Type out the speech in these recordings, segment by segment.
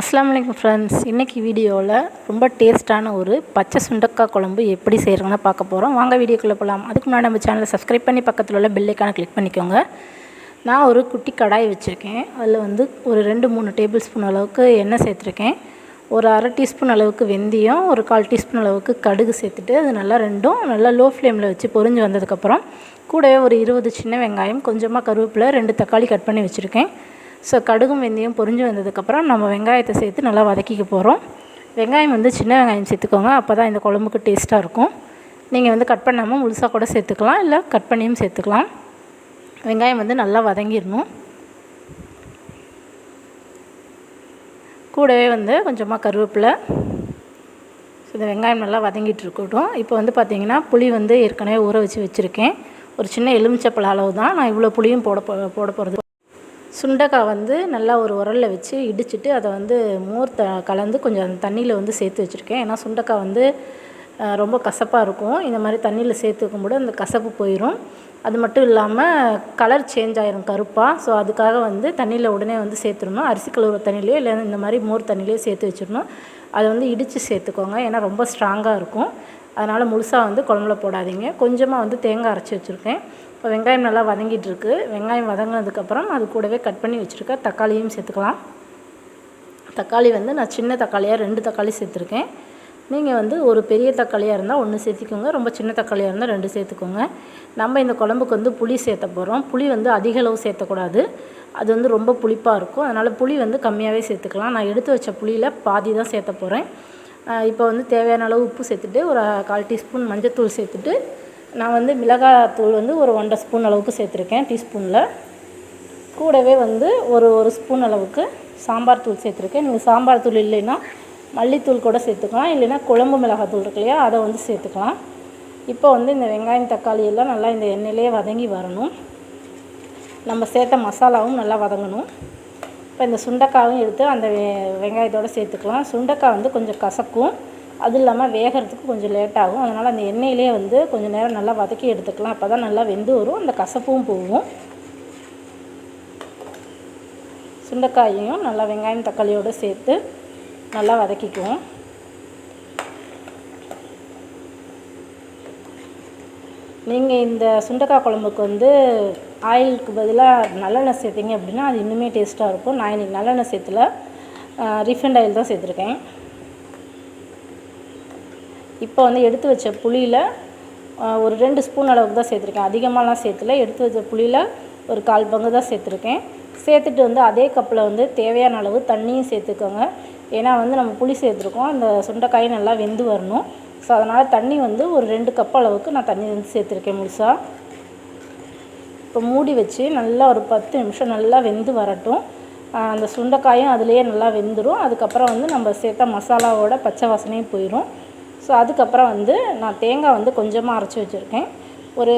அஸ்ஸலாமு ஃப்ரெண்ட்ஸ் இன்றைக்கி வீடியோவில் ரொம்ப டேஸ்ட்டான ஒரு பச்சை சுண்டக்காய் குழம்பு எப்படி செய்கிறோன்னு பார்க்க போகிறோம் வாங்க வீடியோக்குள்ளே போகலாம் அதுக்கு முன்னாடி நம்ம சேனலை சப்ஸ்கிரைப் பண்ணி பக்கத்தில் உள்ள பெல்லைக்கான கிளிக் பண்ணிக்கோங்க. நான் ஒரு குட்டி கடாய் வச்சுருக்கேன். அதில் வந்து ஒரு ரெண்டு மூணு டேபிள் ஸ்பூன் அளவுக்கு எண்ணெய் சேர்த்துருக்கேன். ஒரு அரை டீஸ்பூன் அளவுக்கு வெந்தயம் ஒரு கால் டீஸ்பூன் அளவுக்கு கடுகு சேர்த்துட்டு அது நல்லா ரெண்டும் நல்லா லோ ஃப்ளேமில் வச்சு பொறிஞ்சு வந்ததுக்கப்புறம் கூடவே ஒரு இருபது சின்ன வெங்காயம் கொஞ்சமாக கருவேப்பிலை ரெண்டு தக்காளி கட் பண்ணி வச்சுருக்கேன். ஸோ கடுகும் வெந்தயம் பொரிஞ்சு வந்ததுக்கப்புறம் நம்ம வெங்காயத்தை சேர்த்து நல்லா வதக்கிக்க போகிறோம் வெங்காயம் வந்து சின்ன வெங்காயம் சேர்த்துக்கோங்க. அப்போ தான் இந்த குழம்புக்கு டேஸ்ட்டாக இருக்கும். நீங்கள் வந்து கட் பண்ணாமல் முழுசாக கூட சேர்த்துக்கலாம். இல்லை கட் பண்ணியும் சேர்த்துக்கலாம். வெங்காயம் வந்து நல்லா வதங்கிடணும். கூடவே வந்து கொஞ்சமாக கருவேப்பிலை. ஸோ இந்த வெங்காயம் நல்லா வதங்கிட்டு இருக்கட்டும். இப்போ வந்து பார்த்திங்கன்னா புளி வந்து ஏற்கனவே ஊற வச்சு வச்சுருக்கேன். ஒரு சின்ன எலுமிச்சப்பழ அளவு தான் நான் இவ்வளோ புளியும் போட போ போட போகிறது சுண்டைக்காய் வந்து நல்லா ஒரு உரலில் வச்சு இடிச்சிட்டு அதை வந்து மோர் த கலந்து கொஞ்சம் அந்த தண்ணியில் வந்து சேர்த்து வச்சுருக்கேன். ஏன்னா சுண்டைக்காய் வந்து ரொம்ப கசப்பாக இருக்கும். இந்த மாதிரி தண்ணியில் சேர்த்து வைக்கும்போது அந்த கசப்பு போயிடும் அது மட்டும் இல்லாமல் கலர் சேஞ்ச் ஆயிரும் கருப்பாக ஸோ அதுக்காக வந்து தண்ணியில் உடனே வந்து சேர்த்துடணும். அரிசி கழுவுற தண்ணியிலையோ இல்லை இந்த மாதிரி மோர் தண்ணியிலையோ சேர்த்து வச்சிடணும். அதை வந்து இடித்து சேர்த்துக்கோங்க. ஏன்னா ரொம்ப ஸ்ட்ராங்காக இருக்கும். அதனால் முழுசாக வந்து குழம்புல போடாதீங்க. கொஞ்சமாக வந்து தேங்காய் அரைச்சி வச்சுருக்கேன். இப்போ வெங்காயம் நல்லா வதங்கிட்டு இருக்கு. வெங்காயம் வதங்கினதுக்கப்புறம் அது கூடவே கட் பண்ணி வச்சுருக்க தக்காளியும் சேர்த்துக்கலாம். தக்காளி வந்து நான் சின்ன தக்காளியாக ரெண்டு தக்காளி சேர்த்துருக்கேன். நீங்கள் வந்து ஒரு பெரிய தக்காளியாக இருந்தால் ஒன்று சேர்த்துக்கோங்க. ரொம்ப சின்ன தக்காளியாக இருந்தால் ரெண்டு சேர்த்துக்கோங்க. நம்ம இந்த குழம்புக்கு வந்து புளி சேர்த்த போகிறோம் புளி வந்து அதிக அளவு சேர்த்தக்கூடாது. அது வந்து ரொம்ப புளிப்பாக இருக்கும். அதனால் புளி வந்து கம்மியாகவே சேர்த்துக்கலாம். நான் எடுத்து வச்ச புளியில் பாதி தான் சேர்த்த போகிறேன் இப்போ வந்து தேவையான அளவு உப்பு சேர்த்துட்டு ஒரு கால் டீஸ்பூன் மஞ்சத்தூள் சேர்த்துட்டு நான் வந்து மிளகாத்தூள் வந்து ஒரு ஒன்றரை ஸ்பூன் அளவுக்கு சேர்த்துருக்கேன் டீஸ்பூனில். கூடவே வந்து ஒரு ஒரு ஸ்பூன் அளவுக்கு சாம்பார் தூள் சேர்த்துருக்கேன். நீங்கள் சாம்பார் தூள் இல்லைன்னா மல்லித்தூள் கூட சேர்த்துக்கலாம். இல்லைன்னா குழம்பு மிளகாத்தூள் இருக்கு இல்லையா அதை வந்து சேர்த்துக்கலாம். இப்போ வந்து இந்த வெங்காயம் தக்காளி எல்லாம் நல்லா இந்த எண்ணெயிலே வதங்கி வரணும். நம்ம சேர்த்த மசாலாவும் நல்லா வதங்கணும். இப்போ இந்த சுண்டைக்காவும் எடுத்து அந்த வெ வெங்காயத்தோடு சேர்த்துக்கலாம். சுண்டைக்காய் வந்து கொஞ்சம் கசக்கும். அது இல்லாமல் வேகிறதுக்கு கொஞ்சம் லேட் ஆகும். அதனால் அந்த எண்ணெயிலே வந்து கொஞ்சம் நேரம் நல்லா வதக்கி எடுத்துக்கலாம். அப்போ தான் நல்லா வெந்து வரும். அந்த கசப்பும் போகும். சுண்டைக்காயையும் நல்லா வெங்காயம் தக்காளியோடு சேர்த்து நல்லா வதக்கிக்குவோம். நீங்கள் இந்த சுண்டைக்காய் குழம்புக்கு வந்து ஆயிலுக்கு பதிலாக நல்லெண்ணெய் சேர்த்திங்க அப்படின்னா அது இன்னுமே டேஸ்ட்டாக இருக்கும். நான் இன்றைக்கி நல்லெண்ணெய் சேர்த்துல. ரீஃபண்ட் ஆயில் தான் சேர்த்துருக்கேன். இப்போ வந்து எடுத்து வச்ச புளியில் ஒரு ரெண்டு ஸ்பூன் அளவுக்கு தான் சேர்த்துருக்கேன். அதிகமாகலாம் சேர்த்துல. எடுத்து வச்ச புளியில் ஒரு கால் பங்கு தான் சேர்த்துருக்கேன். சேர்த்துட்டு வந்து அதே கப்பில் வந்து தேவையான அளவு தண்ணியும் சேர்த்துக்கோங்க. ஏன்னா வந்து நம்ம புளி சேர்த்துருக்கோம். அந்த சுண்டைக்காய் நல்லா வெந்து வரணும். ஸோ அதனால் தண்ணி வந்து ஒரு ரெண்டு கப் அளவுக்கு நான் தண்ணி வந்து சேர்த்துருக்கேன் முழுசாக இப்போ மூடி வச்சு நல்லா ஒரு பத்து நிமிஷம் நல்லா வெந்து வரட்டும். அந்த சுண்டைக்காயும் அதுலேயே நல்லா வெந்துடும் அதுக்கப்புறம் வந்து நம்ம சேர்த்த மசாலாவோட பச்சை வாசனையும் போயிடும் ஸோ அதுக்கப்புறம் வந்து நான் தேங்காய் வந்து கொஞ்சமாக அரைச்சி வச்சுருக்கேன். ஒரு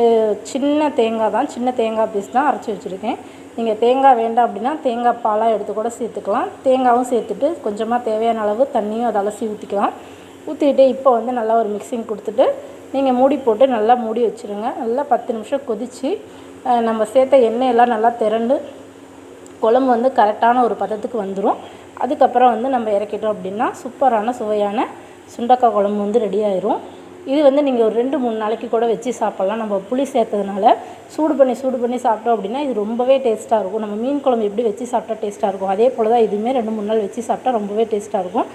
சின்ன தேங்காய் தான். சின்ன தேங்காய் பீஸ் தான் அரைச்சி வச்சுருக்கேன். நீங்கள் தேங்காய் வேண்டாம் அப்படின்னா தேங்காய் பாலாக எடுத்து கூட சேர்த்துக்கலாம். தேங்காயும் சேர்த்துட்டு கொஞ்சமாக தேவையான அளவு தண்ணியும் அதை அலசி ஊற்றிக்கலாம் ஊற்றிட்டு இப்போ வந்து நல்லா ஒரு மிக்சிங் கொடுத்துட்டு நீங்கள் மூடி போட்டு நல்லா மூடி வச்சுருங்க. நல்லா பத்து நிமிஷம் கொதித்து நம்ம சேர்த்த எண்ணெயெல்லாம் நல்லா திரண்டு குழம்பு வந்து கரெக்டான ஒரு பதத்துக்கு வந்துடும் அதுக்கப்புறம் வந்து நம்ம இறக்கிட்டோம் அப்படின்னா சூப்பரான சுவையான சுண்டக்காய் குழம்பு வந்து ரெடி ஆயிரும். இது வந்து நீங்கள் ஒரு ரெண்டு மூணு நாளைக்கு கூட வச்சு சாப்பிட்லாம். நம்ம புளி சேர்த்ததுனால சூடு பண்ணி சூடு பண்ணி சாப்பிட்டோம் அப்படின்னா இது ரொம்பவே டேஸ்ட்டாக இருக்கும். நம்ம மீன் குழம்பு எப்படி வச்சு சாப்பிட்டா டேஸ்ட்டாக இருக்கும். அதே போல் தான் இதுவுமே ரெண்டு மூணு நாள் வச்சு சாப்பிட்டா ரொம்பவே டேஸ்ட்டாக இருக்கும்.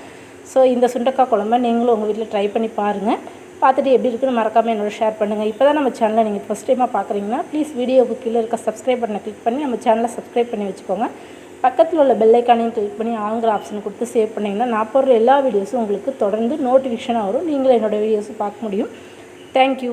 ஸோ இந்த சுண்டக்காய் குழம்ப நீங்களும் உங்கள் வீட்டில் ட்ரை பண்ணி பாருங்கள் பார்த்துட்டு எப்படி இருக்குன்னு மறக்காமல் என்னோட ஷேர் பண்ணுங்கள் இப்போ தான் நம்ம சேனலை நீங்கள் ஃபஸ்ட் டைமாக பார்க்குறீங்கன்னா ப்ளீஸ் வீடியோவுக்கு கீழே இருக்க சப்ஸ்கிரைப் பண்ண கிளிக் பண்ணி நம்ம சேனலை சப்ஸ்கிரைப் பண்ணி வச்சுக்கோங்க. பக்கத்தில் உள்ள பெல்லைக்கானையும் கிளிக் பண்ணி ஆங்கிற ஆப்ஷன் கொடுத்து சேவ் பண்ணிங்கன்னா நான் போடுற எல்லா வீடியோஸும் உங்களுக்கு தொடர்ந்து நோட்டிஃபிகேஷனாக வரும். நீங்களும் என்னோடய வீடியோஸும் பார்க்க முடியும். தேங்க்யூ